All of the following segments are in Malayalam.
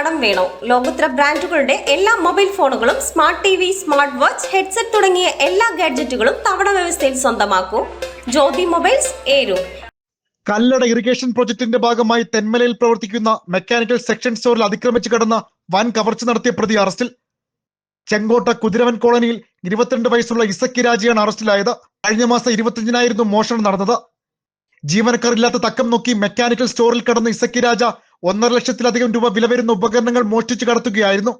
കടം വേണോ? ലോകോത്തര ബ്രാൻഡുകളുടെ എല്ലാ മൊബൈൽ ഫോണുകളും smart T V smart watch headset തുടങ്ങിയ എല്ലാ ഗാഡ്ജറ്റുകളും തവണ വ്യവസ്ഥയിൽ സ്വന്തമാക്കൂ. ജ്യോതി മൊബൈൽസ് ഏരൂർ കല്ലട ഇറിഗേഷൻ പ്രോജക്ടിന്റെ ഭാഗമായി തെന്മലയിൽ പ്രവർത്തിക്കുന്ന മെക്കാനിക്കൽ സെക്ഷൻ സ്റ്റോറിൽ അതിക്രമിച്ച് കടന്ന വൻ കവർച്ച നടത്തിയ പ്രതി അറസ്റ്റിൽ. ചെങ്കോട്ട കുതിരവൻ കോളനിയിൽ ഇരുപത്തിരണ്ട് വയസ്സുള്ള ഇസക്കി രാജയാണ് അറസ്റ്റിലായത്. കഴിഞ്ഞ മാസം ഇരുപത്തിയഞ്ചിനായിരുന്നു മോഷണം നടന്നത്. ജീവനക്കാരില്ലാത്ത തക്കം നോക്കി മെക്കാനിക്കൽ സ്റ്റോറിൽ കടന്ന ഇസക്കി രാജ ഒന്നര ലക്ഷത്തിലധികം രൂപ വില വരുന്ന ഉപകരണങ്ങൾ മോഷ്ടിച്ചു കടത്തുകയായിരുന്നു.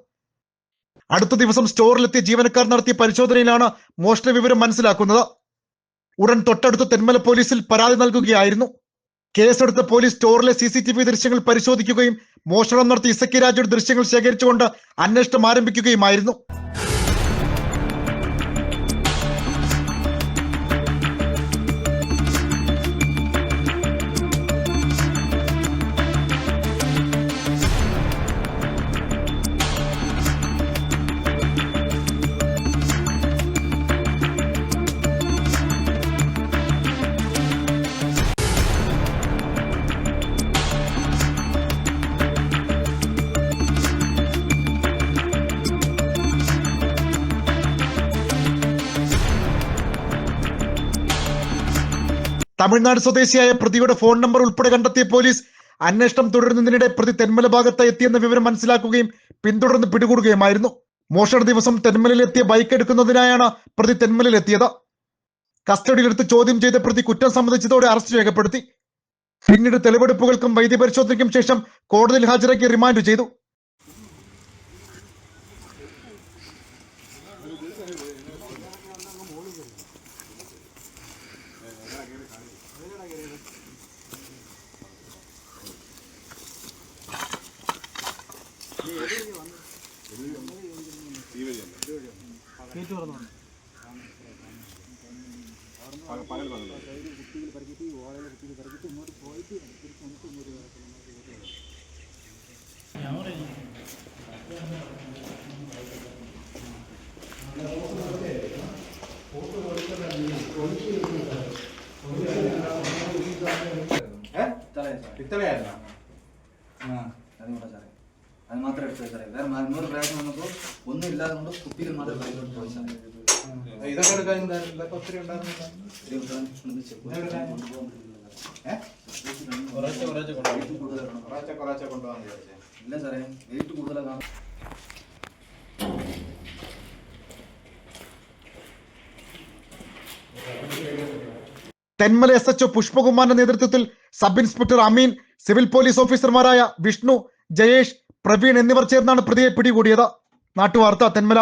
അടുത്ത ദിവസം സ്റ്റോറിലെത്തിയ ജീവനക്കാർ നടത്തിയ പരിശോധനയിലാണ് മോഷണ വിവരം മനസ്സിലാക്കുന്നത്. ഉടൻ തൊട്ടടുത്ത തെന്മല പോലീസിൽ പരാതി നൽകുകയായിരുന്നു. കേസെടുത്ത പോലീസ് സ്റ്റോറിലെ സി സി ടി വി ദൃശ്യങ്ങൾ പരിശോധിക്കുകയും മോഷണം നടത്തിയ ഇസക്കി രാജയുടെ ദൃശ്യങ്ങൾ ശേഖരിച്ചുകൊണ്ട് അന്വേഷണം ആരംഭിക്കുകയുമായിരുന്നു. തമിഴ്നാട് സ്വദേശിയായ പ്രതിയുടെ ഫോൺ നമ്പർ ഉൾപ്പെടെ കണ്ടെത്തിയ പോലീസ് അന്വേഷണം തുടരുന്നതിനിടെ പ്രതി തെന്മല ഭാഗത്ത് എത്തിയെന്ന വിവരം മനസ്സിലാക്കുകയും പിന്തുടർന്ന് പിടികൂടുകയുമായിരുന്നു. മോഷണ ദിവസം തെന്മലയിലെത്തിയ ബൈക്ക് എടുക്കുന്നതിനായാണ് പ്രതി തെന്മലയിലെത്തിയത് കസ്റ്റഡിയിലെടുത്ത് ചോദ്യം ചെയ്ത പ്രതി കുറ്റം സമ്മതിച്ചതോടെ അറസ്റ്റ് രേഖപ്പെടുത്തി. പിന്നീട് തെളിവെടുപ്പുകൾക്കും വൈദ്യപരിശോധനയ്ക്കും ശേഷം കോടതിയിൽ ഹാജരാക്കി റിമാൻഡ് ചെയ്തു. പകൽ പകൽ കുട്ടിയിൽ പറിച്ചിട്ട് ഓലയിൽ കുട്ടിയിൽ പറിച്ചിട്ട് ഇങ്ങോട്ട് പോയി പിത്തളയായിരുന്നോ? ആ അതും സാറേ. അത് മാത്രമേ എടുത്തു സാറേ വേറെ നൂറ് പ്രാവശ്യം വന്നപ്പോൾ ഒന്നും ഇല്ലാതെ കൊണ്ട് കുപ്പിയിൽ മാത്രമേ കയ്യിലോട്ട് പോയി സാറേ. ഇതൊക്കെ എടുക്കാൻ എന്തായിരുന്നു? ഇതൊക്കെ ഒത്തിരി വിചാരിച്ചേ. ഇല്ല സാറേ വെയിറ്റ് കൂടുതലാണ്. തെന്മല എസ് എച്ച്ഒ പുഷ്പകുമാറിന്റെ നേതൃത്വത്തിൽ sub inspector Ameen civil police ഓഫീസർമാരായ വിഷ്ണു ജയേഷ് പ്രവീൺ എന്നിവർ ചേർന്നാണ് പ്രതിയെ പിടികൂടിയത്. നാട്ടുവാർത്ത തെന്മല.